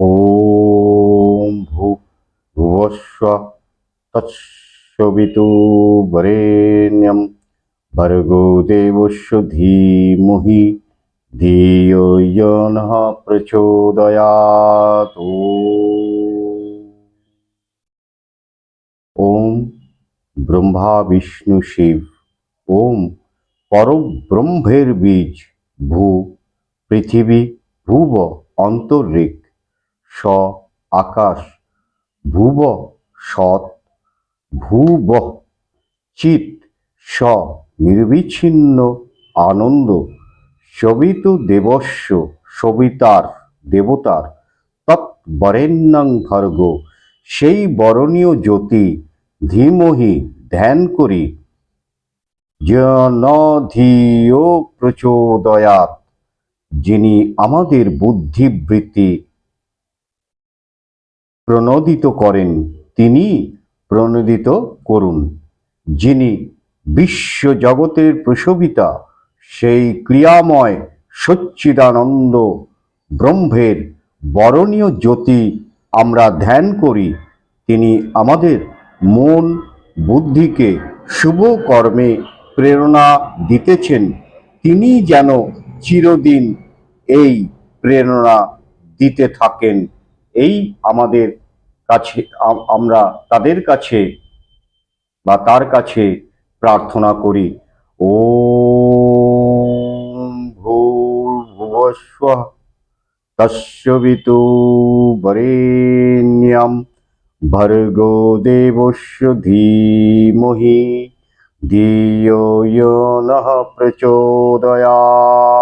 ॐ भूर्भुवस्व तत्सवितु वरेण्यं भर्गो देवस्य धीमहि धियो यो नः प्रचोदयात् ওম ব্রহ্মা বিষ্ণু শিব ওম পরব্রহ্মের বীজ ভূ পৃথিবী ভুব অন্তরিক স আকাশ ভুব সৎ ভুব চিত স নির্বিচ্ছিন্ন আনন্দ সবিত দেবস্য সবিতার দেবতার, তৎবরেণ্যং ভর্গ, সেই বরণীয় জ্যোতি, ধীমহি ধ্যান করি। জন ধিও প্রচোদয়াত, যিনি আমাদের বুদ্ধিবৃত্তি প্রণোদিত করেন, তিনি প্রণোদিত করুন। যিনি বিশ্ব জগতের প্রসবিতা সেই ক্রিয়াময় সচ্চিদানন্দ ব্রহ্মের বরণীয় জ্যোতি আমরা ধ্যান করি। তিনি আমাদের মন বুদ্ধিকে শুভ কর্মে প্রেরণা দিতেছেন। তিনি যেন চিরদিন এই প্রেরণা দিতে থাকেন। এই আমাদের কাছে, আম- আমরা তাদের কাছে বা তার কাছে প্রার্থনা করি। ওম ভূর্ভুবস্ব তস্য বিতু বরেণ্যম ভর্গো দেবস্য ধীমহি। ধিয়ো यो নः প্রচোদয়াৎ।